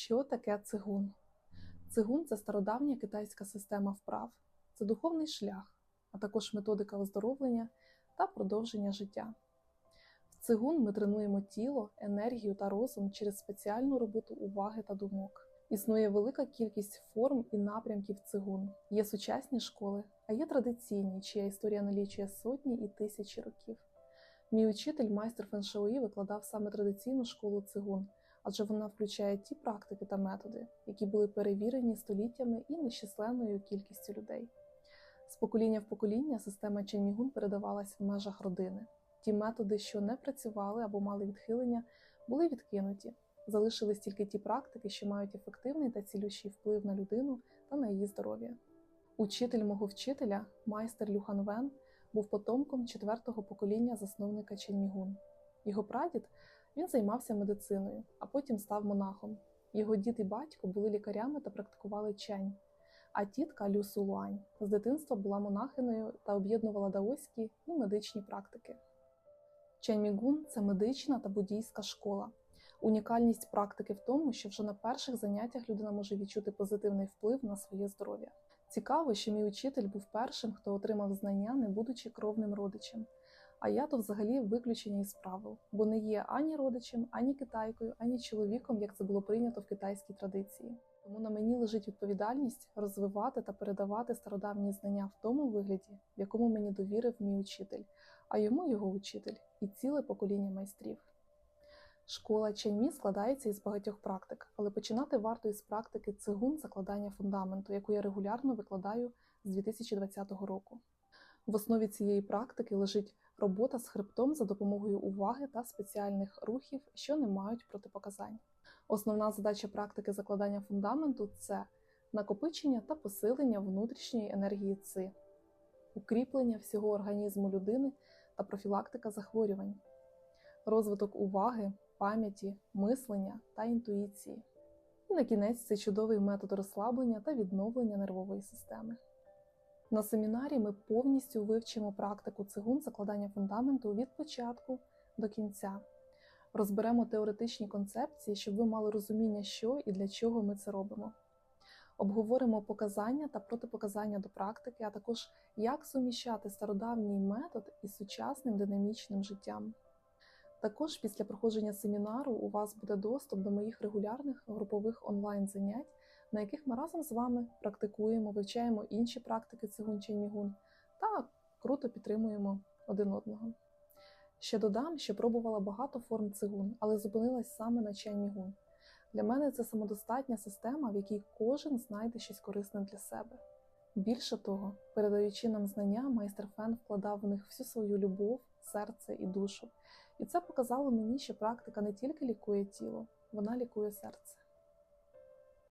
Що таке цигун? Цигун це стародавня китайська система вправ, це духовний шлях, а також методика оздоровлення та продовження життя. В цигун ми тренуємо тіло, енергію та розум через спеціальну роботу уваги та думок. Існує велика кількість форм і напрямків цигун. Є сучасні школи, а є традиційні, чия історія налічує сотні і тисячі років. Мій учитель, майстер феншуї, викладав саме традиційну школу цигун, адже вона включає ті практики та методи, які були перевірені століттями і нещисленною кількістю людей. З покоління в покоління система Ченмігун передавалась в межах родини. Ті методи, що не працювали або мали відхилення, були відкинуті. Залишились тільки ті практики, що мають ефективний та цілющий вплив на людину та на її здоров'я. Учитель мого вчителя, майстер Люхан Вен, був потомком четвертого покоління засновника Ченмігун. Його прадід він займався медициною, а потім став монахом. Його дід і батько були лікарями та практикували чень. А тітка Лю Сулуань з дитинства була монахиною та об'єднувала даоські і медичні практики. Ченмігун це медична та буддійська школа. Унікальність практики в тому, що вже на перших заняттях людина може відчути позитивний вплив на своє здоров'я. Цікаво, що мій учитель був першим, хто отримав знання, не будучи кровним родичем. А я то взагалі виключення із правил, бо не є ані родичем, ані китайкою, ані чоловіком, як це було прийнято в китайській традиції. Тому на мені лежить відповідальність розвивати та передавати стародавні знання в тому вигляді, в якому мені довірив мій учитель, а йому його учитель і ціле покоління майстрів. Школа Ченьмі складається із багатьох практик, але починати варто із практики цигун закладання фундаменту, яку я регулярно викладаю з 2020 року. В основі цієї практики лежить робота з хребтом за допомогою уваги та спеціальних рухів, що не мають протипоказань. Основна задача практики закладання фундаменту це накопичення та посилення внутрішньої енергії ци, укріплення всього організму людини та профілактика захворювань, розвиток уваги, пам'яті, мислення та інтуїції. І на кінець це чудовий метод розслаблення та відновлення нервової системи. На семінарі ми повністю вивчимо практику цигун закладання фундаменту від початку до кінця. Розберемо теоретичні концепції, щоб ви мали розуміння, що і для чого ми це робимо. Обговоримо показання та протипоказання до практики, а також як суміщати стародавній метод із сучасним динамічним життям. Також після проходження семінару у вас буде доступ до моїх регулярних групових онлайн-занять, на яких ми разом з вами практикуємо, вивчаємо інші практики цигун чи мігун та круто підтримуємо один одного. Ще додам, що пробувала багато форм цигун, але зупинилась саме на чай-мігун. Для мене це самодостатня система, в якій кожен знайде щось корисне для себе. Більше того, передаючи нам знання, майстер Фен вкладав в них всю свою любов, серце і душу. І це показало мені, що практика не тільки лікує тіло, вона лікує серце.